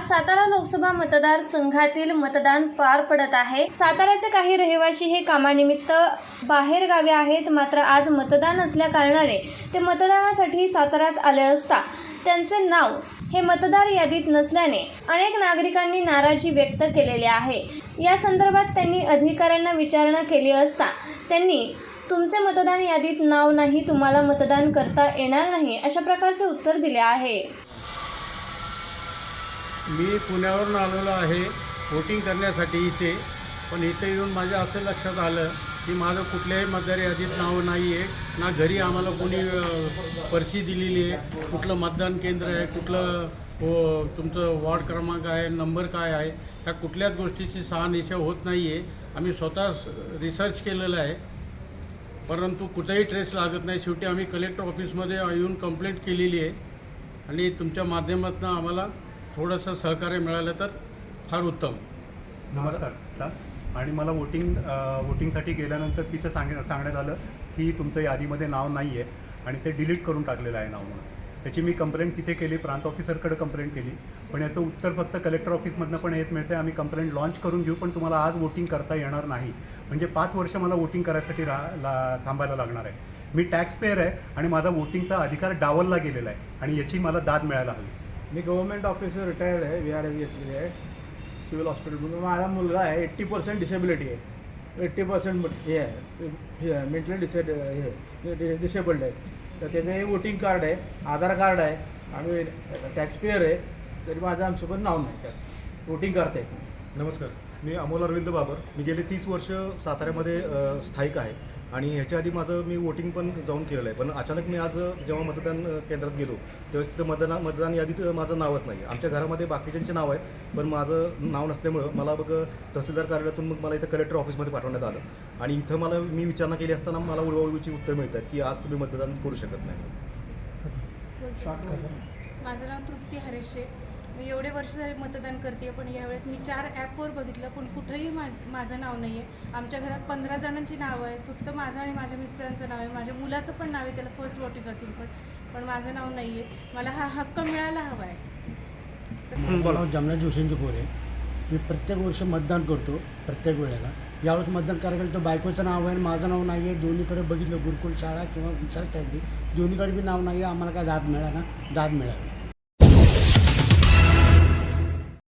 आज सातारा लोकसभा मतदारसंघातील मतदान पार पडत आहे. साताऱ्याचे काही रहिवासी हे कामानिमित्त बाहेर गावी आहेत. मात्र आज मतदान असल्या कारणाने ते मतदानासाठी साताऱ्यात आले असता त्यांचे नाव हे मतदार यादीत नसल्याने अनेक नागरिकांनी नाराजी व्यक्त केलेली आहे. या संदर्भात त्यांनी अधिकाऱ्यांना विचारणा केली असता त्यांनी तुमचे मतदान यादीत नाव नाही तुम्हाला मतदान करता येणार नाही अशा प्रकारचे उत्तर दिले आहे. मी पुण्यावरून आलेलो आहे वोटिंग करण्यासाठी इथे. पण इथे येऊन माझ्या असं लक्षात आलं की माझं कुठल्याही मतदार यादीत नाव नाही आहे ना घरी आम्हाला कोणी पर्ची दिलेली आहे. कुठलं मतदान केंद्र आहे कुठलं हो तुमचं वॉर्ड क्रमांक आहे नंबर काय आहे ह्या कुठल्याच गोष्टीची सहानिशा होत नाही आहे आम्ही स्वतः रिसर्च केलेलं आहे. परंतु कुठेही ट्रेस लागत नाही. शेवटी आम्ही कलेक्टर ऑफिसमध्ये येऊन कंप्लेंट केलेली आहे. आणि तुमच्या माध्यमातून आम्हाला थोडंसं सहकार्य मिळालं तर फार उत्तम. नमस्कार. सर आणि मला वोटिंग वोटिंगसाठी गेल्यानंतर तिथं सांग सांगण्यात आलं की तुमचं यादीमध्ये नाव नाही आहे आणि ते डिलीट करून टाकलेलं आहे नाव म्हणून. त्याची मी कंप्लेंट तिथे केली प्रांत ऑफिसरकडे कंप्लेंट केली. पण याचं उत्तर फक्त कलेक्टर ऑफिसमधनं पण येत मिळते आम्ही कंप्लेंट लॉन्च करून घेऊ पण तुम्हाला आज वोटिंग करता येणार नाही. म्हणजे पाच वर्ष मला वोटिंग करायसाठी रा ला थांबायला लागणार आहे. मी टॅक्स पेअर आहे आणि माझा वोटिंगचा अधिकार डावलला गेलेला आहे आणि याची मला दाद मिळायला हवी. मी गव्हर्नमेंट ऑफिसर रिटायर्ड आहे वी आर एस घेतलेली आहे. सिव्हिल हॉस्पिटलमधून माझा मुलगा आहे एट्टी पर्सेंट डिसेबिलिटी आहे. एट्टी पर्सेंट हे आहे. मेंटली डिसे हे डिसेबल्ड म्हणजे आहे. तर त्याचं हे वोटिंग कार्ड आहे आधार कार्ड आहे आम्ही टॅक्सपेअर आहे. तरी माझं आमच्यासोबत नाव नाही त्यात. वोटिंग करते. नमस्कार. मी अमोल अरविंद बाबर. मी गेले तीस वर्ष साताऱ्यामध्ये स्थायिक आहे. आणि ह्याच्या आधी माझं मी वोटिंग पण जाऊन केलेलं आहे. पण अचानक मी आज जेव्हा मतदान केंद्रात गेलो तेव्हा तिथं मतदान मतदान यादीत माझं नावच नाही. आमच्या घरामध्ये बाकीच्यांचे नाव आहे पण माझं नाव नसल्यामुळं मला बघ तहसीलदार कार्यालयातून मग मला इथं कलेक्टर ऑफिसमध्ये पाठवण्यात आलं. आणि इथं मला मी विचारणा केली असताना मला उडवाउडवीची उत्तर मिळतात की आज तुम्ही मतदान करू शकत नाही. माझं नाव तृप्ती हरेशे मी एवढे वर्ष झाले मतदान करते पण यावेळेस मी चार ॲपवर बघितलं पण कुठंही मा माझं नाव नाही आहे आमच्या घरात पंधरा जणांची नावं आहे फक्त माझं आणि माझ्या मिस्टरांचं नाव आहे. माझ्या मुलाचं पण नाव आहे त्याला फर्स्ट वोटिंग असेल पण पण माझं नाव नाही आहे मला हा हक्क मिळायला हवा आहे. मला जमना जोशींची पोर आहे. मी प्रत्येक वर्ष मतदान करतो प्रत्येक वेळेला. यावेळेस मतदान करायला गेलं तर बायकोचं नाव आहे आणि माझं नाव नाही आहे दोन्हीकडे बघितलं गुरुकुल शाळा किंवा विचार दोन्हीकडे बी नाव नाही आहे आम्हाला काय दाद मिळाला? दाद मिळाली.